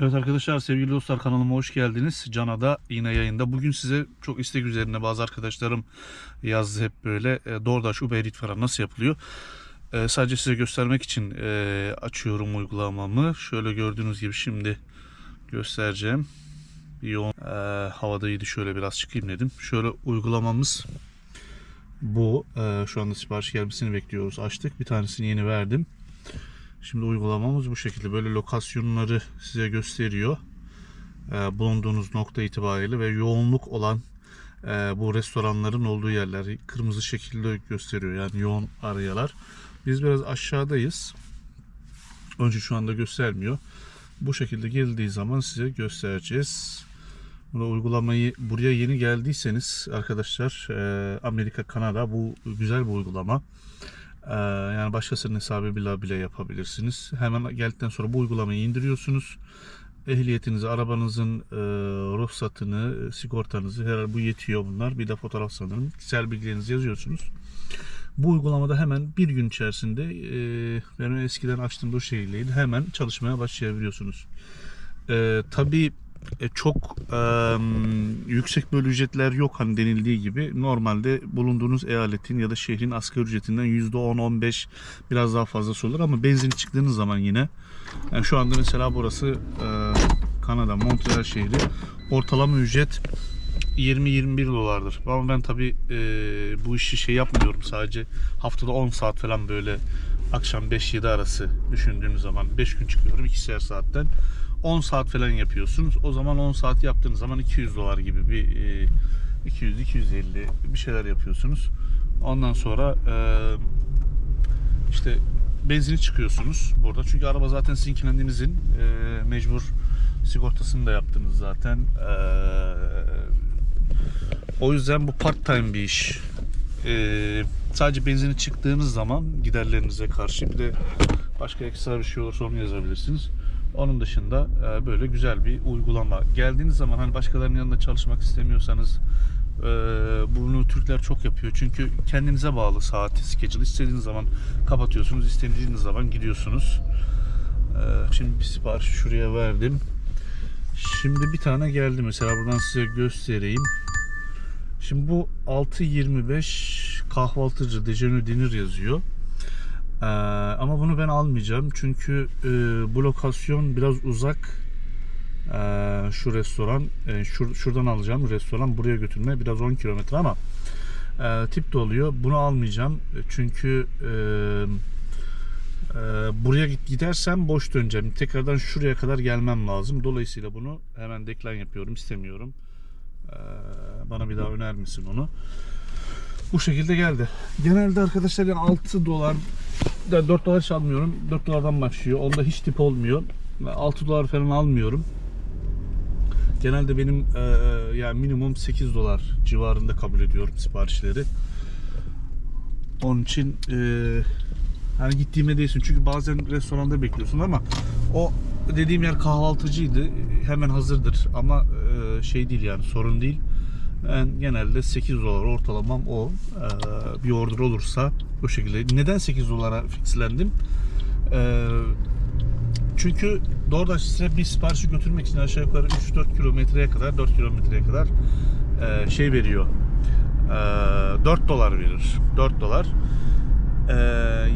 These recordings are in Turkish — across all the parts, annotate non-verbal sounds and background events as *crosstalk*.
Evet arkadaşlar sevgili dostlar kanalıma hoş geldiniz. Canada yine yayında. Bugün size çok istek üzerine bazı arkadaşlarım yazdı hep böyle. E, DoorDash, Uber Eats falan nasıl yapılıyor? E, sadece size göstermek için e, açıyorum uygulamamı. Şöyle gördüğünüz gibi şimdi göstereceğim. Yoğun e, havadaydı şöyle biraz çıkayım dedim. Şöyle uygulamamız bu. E, şu anda sipariş gelmesini bekliyoruz. Açtık. Bir tanesini yeni verdim. Şimdi uygulamamız bu şekilde. Böyle lokasyonları size gösteriyor. Ee, bulunduğunuz nokta itibariyle ve yoğunluk olan e, bu restoranların olduğu yerler kırmızı şekilde gösteriyor. Yani yoğun arayalar. Biz biraz aşağıdayız. Önce şu anda göstermiyor. Bu şekilde geldiği zaman size göstereceğiz. Bunu uygulamayı buraya yeni geldiyseniz arkadaşlar e, Amerika, Kanada bu güzel bir uygulama. Ee, yani başkasının hesabıyla bile yapabilirsiniz. Hemen geldikten sonra bu uygulamayı indiriyorsunuz. Ehliyetinizi, arabanızın e, ruhsatını, sigortanızı herhalde bu yetiyor bunlar. Bir de fotoğraf sanırım. Kişisel bilgilerinizi yazıyorsunuz. Bu uygulamada hemen bir gün içerisinde e, benim eskiden açtığım o şekildeydi. Hemen çalışmaya başlayabiliyorsunuz. E, tabii çok e, yüksek böyle ücretler yok hani denildiği gibi. Normalde bulunduğunuz eyaletin ya da şehrin asgari ücretinden %10-15 biraz daha fazla olur ama benzin çıktığınız zaman yine yani şu anda mesela burası e, Kanada Montreal şehri ortalama ücret 20-21 dolardır. Ama ben tabi bu işi şey yapmıyorum sadece haftada 10 saat falan böyle akşam 5-7 arası düşündüğünüz zaman 5 gün çıkıyorum 2'şer saatten 10 saat falan yapıyorsunuz. O zaman 10 saat yaptığınız zaman 200 dolar gibi bir 200-250 bir şeyler yapıyorsunuz. Ondan sonra e, işte benzini çıkıyorsunuz burada. Çünkü araba zaten sizin kendinizin e, mecbur sigortasını da yaptınız zaten. E, o yüzden bu part time bir iş. E, sadece benzini çıktığınız zaman giderlerinize karşı bir de başka ekstra bir şey olursa onu yazabilirsiniz. Onun dışında e, böyle güzel bir uygulama. Geldiğiniz zaman hani başkalarının yanında çalışmak istemiyorsanız e, bunu Türkler çok yapıyor. Çünkü kendinize bağlı saati, schedule. istediğiniz zaman kapatıyorsunuz, istediğiniz zaman gidiyorsunuz. E, şimdi bir sipariş şuraya verdim. Şimdi bir tane geldi mesela buradan size göstereyim. Şimdi bu 6.25 kahvaltıcı dejeuner dinner yazıyor. Ee, ama bunu ben almayacağım çünkü e, bu lokasyon biraz uzak. Ee, şu restoran, e, şur, şuradan alacağım restoran buraya götürme biraz 10 kilometre ama e, tip de oluyor. Bunu almayacağım çünkü e, e, buraya gidersem boş döneceğim. Tekrardan şuraya kadar gelmem lazım. Dolayısıyla bunu hemen deklan yapıyorum. istemiyorum. Ee, bana bir daha öner misin onu? Bu şekilde geldi. Genelde arkadaşlar yani 6 dolar 4 dolar hiç almıyorum. 4 dolardan başlıyor. Onda hiç tip olmuyor. 6 dolar falan almıyorum. Genelde benim e, yani minimum 8 dolar civarında kabul ediyorum siparişleri. Onun için e, hani gittiğime değilsin. Çünkü bazen restoranda bekliyorsun ama o dediğim yer kahvaltıcıydı. Hemen hazırdır ama e, şey değil yani sorun değil. Ben genelde 8 dolar ortalamam o. Ee, bir order olursa bu şekilde. Neden 8 dolara fixlendim? Ee, çünkü DoorDash size bir siparişi götürmek için aşağı yukarı 3-4 kilometreye kadar 4 kilometreye kadar e, şey veriyor. E, 4 dolar verir. 4 dolar. E,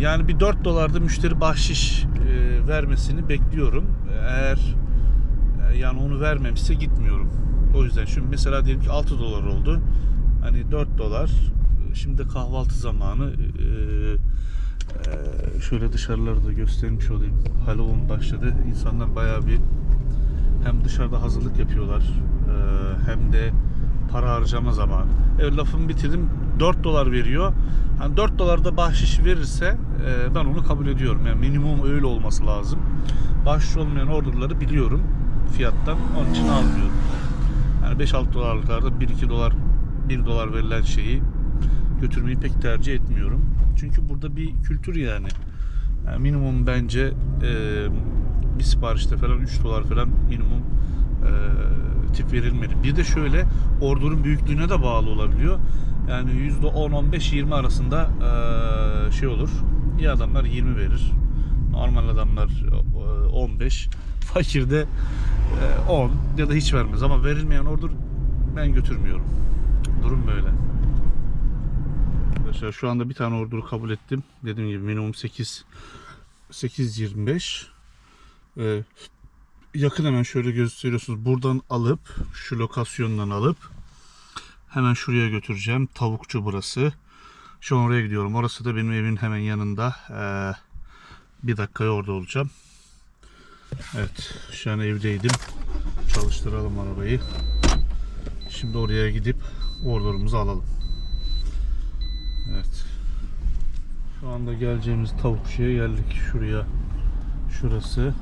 yani bir 4 dolarda müşteri bahşiş e, vermesini bekliyorum. Eğer e, yani onu vermemişse gitmiyorum. O yüzden şimdi mesela diyelim ki 6 dolar oldu. Hani 4 dolar. Şimdi kahvaltı zamanı. Ee, şöyle dışarıları da göstermiş olayım. Halloween başladı. İnsanlar bayağı bir hem dışarıda hazırlık yapıyorlar e, hem de para harcama zamanı. Evet lafımı bitirdim. 4 dolar veriyor. Hani 4 dolar da bahşiş verirse e, ben onu kabul ediyorum. Yani minimum öyle olması lazım. Bahşiş olmayan orderları biliyorum fiyattan. Onun için almıyorum. Yani 5-6 dolarlıklarda 1-2 dolar 1 dolar verilen şeyi götürmeyi pek tercih etmiyorum. Çünkü burada bir kültür yani. yani minimum bence e, bir siparişte falan 3 dolar falan minimum e, tip verilmeli. Bir de şöyle ordurun büyüklüğüne de bağlı olabiliyor. Yani %10-15-20 arasında e, şey olur. İyi adamlar 20 verir. Normal adamlar e, 15. Fakirde e, 10 ya da hiç vermez ama verilmeyen order ben götürmüyorum. Durum böyle. Arkadaşlar şu anda bir tane order'u kabul ettim. Dediğim gibi minimum 8 8.25 ee, yakın hemen şöyle gösteriyorsunuz. Buradan alıp şu lokasyondan alıp hemen şuraya götüreceğim. Tavukçu burası. Şu an oraya gidiyorum. Orası da benim evin hemen yanında. Ee, bir dakikaya orada olacağım. Evet. Şu an evdeydim. Çalıştıralım arabayı. Şimdi oraya gidip order'ımızı alalım. Evet. Şu anda geleceğimiz tavukçuya geldik. Şuraya. Şurası.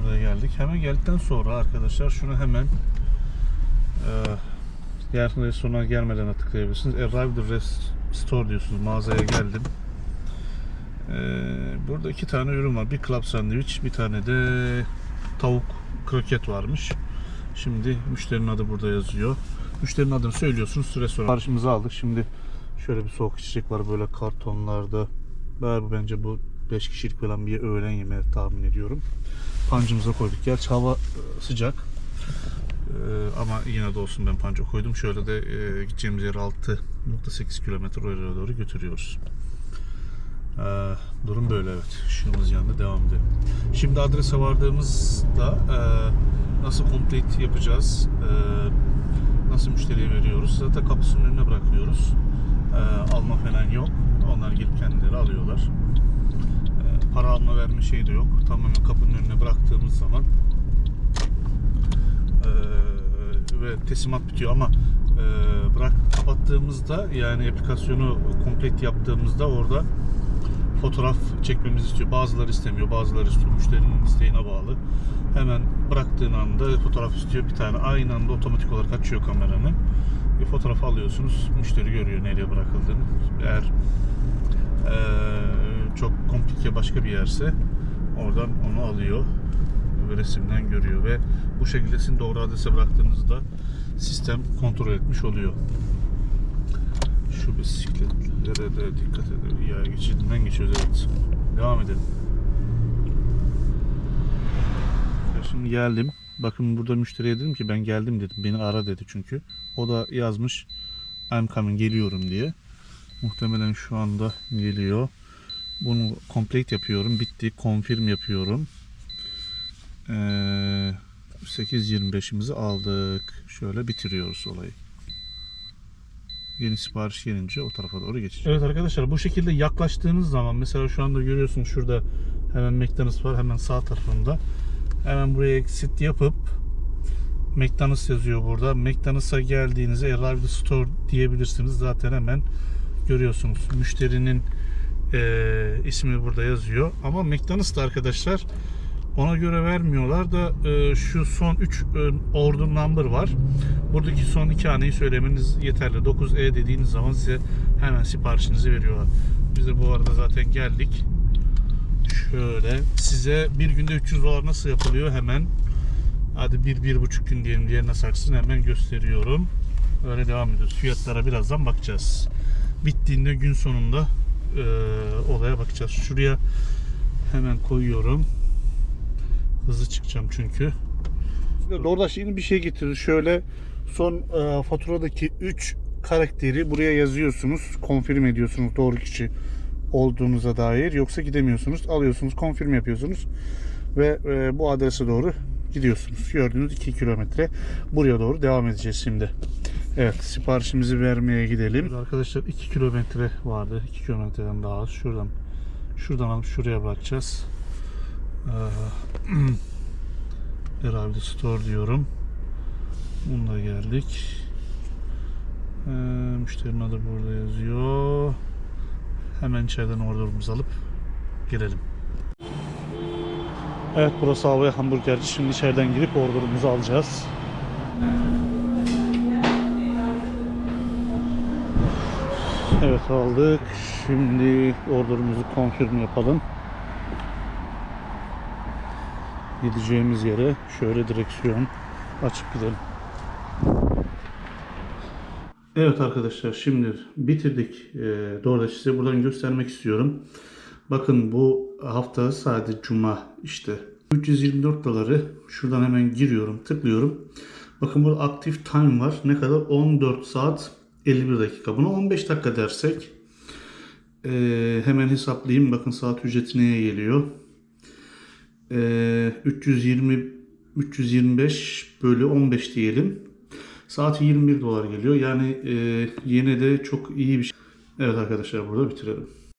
Oraya geldik. Hemen geldikten sonra arkadaşlar şunu hemen e, diğer restorana gelmeden de tıklayabilirsiniz. Arrived Rest Store diyorsunuz. Mağazaya geldim. E, burada iki tane ürün var. Bir club sandviç, bir tane de tavuk kroket varmış. Şimdi müşterinin adı burada yazıyor. Müşterinin adını söylüyorsunuz. Restoran siparişimizi aldık. Şimdi şöyle bir soğuk içecek var böyle kartonlarda. Ben bence bu 5 kişilik falan bir öğlen yemeği tahmin ediyorum. Pancımıza koyduk. Gerçi hava e, sıcak. E, ama yine de olsun ben panca koydum. Şöyle de e, gideceğimiz yer 6.8 kilometre oraya doğru götürüyoruz. E, durum böyle evet. Işığımız yanında devam edelim. Şimdi adrese vardığımızda e, nasıl complete yapacağız? E, nasıl müşteriye veriyoruz? Zaten kapısının önüne bırakıyoruz. E, alma falan yok. Onlar gelip kendileri alıyorlar. E, para alma verme şey de yok. Tamamen kapının önüne bıraktığımız zaman e, ve teslimat bitiyor ama e, bırak kapattığımızda yani aplikasyonu komplet yaptığımızda orada fotoğraf çekmemizi istiyor. Bazıları istemiyor, bazıları istiyor. Müşterinin isteğine bağlı. Hemen bıraktığın anda fotoğraf istiyor bir tane. Aynı anda otomatik olarak açıyor kameranı. Bir fotoğraf alıyorsunuz. Müşteri görüyor nereye bırakıldığını. Eğer eee, çok komplike başka bir yerse oradan onu alıyor ve resimden görüyor ve bu şekilde sizin doğru adrese bıraktığınızda sistem kontrol etmiş oluyor. Şu bisikletlere de dikkat edelim. Ya geçidinden geçiyoruz evet. Devam edelim. Ya Şimdi geldim. Bakın burada müşteriye dedim ki ben geldim dedim. Beni ara dedi çünkü. O da yazmış I'm coming geliyorum diye. Muhtemelen şu anda geliyor. Bunu complete yapıyorum. Bitti. Confirm yapıyorum. Ee, 8.25'imizi aldık. Şöyle bitiriyoruz olayı. Yeni sipariş gelince o tarafa doğru geçeceğiz. Evet arkadaşlar bu şekilde yaklaştığınız zaman mesela şu anda görüyorsunuz şurada hemen McDonald's var hemen sağ tarafında. Hemen buraya exit yapıp McDonald's yazıyor burada. McDonald's'a geldiğinizde Arrival Store diyebilirsiniz. Zaten hemen görüyorsunuz. Müşterinin eee, ismi burada yazıyor. Ama McDonald's'ta arkadaşlar ona göre vermiyorlar da eee, şu son 3 order number var. Buradaki son iki haneyi söylemeniz yeterli. 9E dediğiniz zaman size hemen siparişinizi veriyorlar. Biz de bu arada zaten geldik. Şöyle size bir günde 300 dolar nasıl yapılıyor hemen hadi bir, bir buçuk gün diyelim diğerine saksın hemen gösteriyorum. Öyle devam ediyoruz. Fiyatlara birazdan bakacağız. Bittiğinde gün sonunda e, olaya bakacağız. Şuraya hemen koyuyorum. Hızlı çıkacağım çünkü. DoorDaş yeni bir şey getirdi. Şöyle son e, faturadaki 3 karakteri buraya yazıyorsunuz. Konfirm ediyorsunuz doğru kişi olduğunuza dair. Yoksa gidemiyorsunuz. Alıyorsunuz, konfirm yapıyorsunuz. Ve e, bu adrese doğru gidiyorsunuz. Gördüğünüz 2 kilometre. Buraya doğru devam edeceğiz şimdi. Evet siparişimizi vermeye gidelim. Arkadaşlar 2 kilometre vardı. 2 kilometreden daha az. Şuradan şuradan alıp şuraya bırakacağız. Ee, *clears throat* Herhalde store diyorum. Bununla geldik. Ee, müşterinin adı burada yazıyor. Hemen içeriden orderimizi alıp girelim. Evet burası Havaya Hamburgerci. Şimdi içeriden girip orderimizi alacağız. Evet aldık. Şimdi orderimizi confirm yapalım. Gideceğimiz yere şöyle direksiyon açıp gidelim. Evet arkadaşlar şimdi bitirdik. Ee, doğru size buradan göstermek istiyorum. Bakın bu hafta sadece cuma işte 324 doları şuradan hemen giriyorum, tıklıyorum. Bakın burada aktif time var. Ne kadar? 14 saat 51 dakika. Buna 15 dakika dersek ee, hemen hesaplayayım. Bakın saat ücreti neye geliyor? Ee, 320 325 bölü 15 diyelim. Saati 21 dolar geliyor. Yani e, yine de çok iyi bir şey. Evet arkadaşlar burada bitirelim.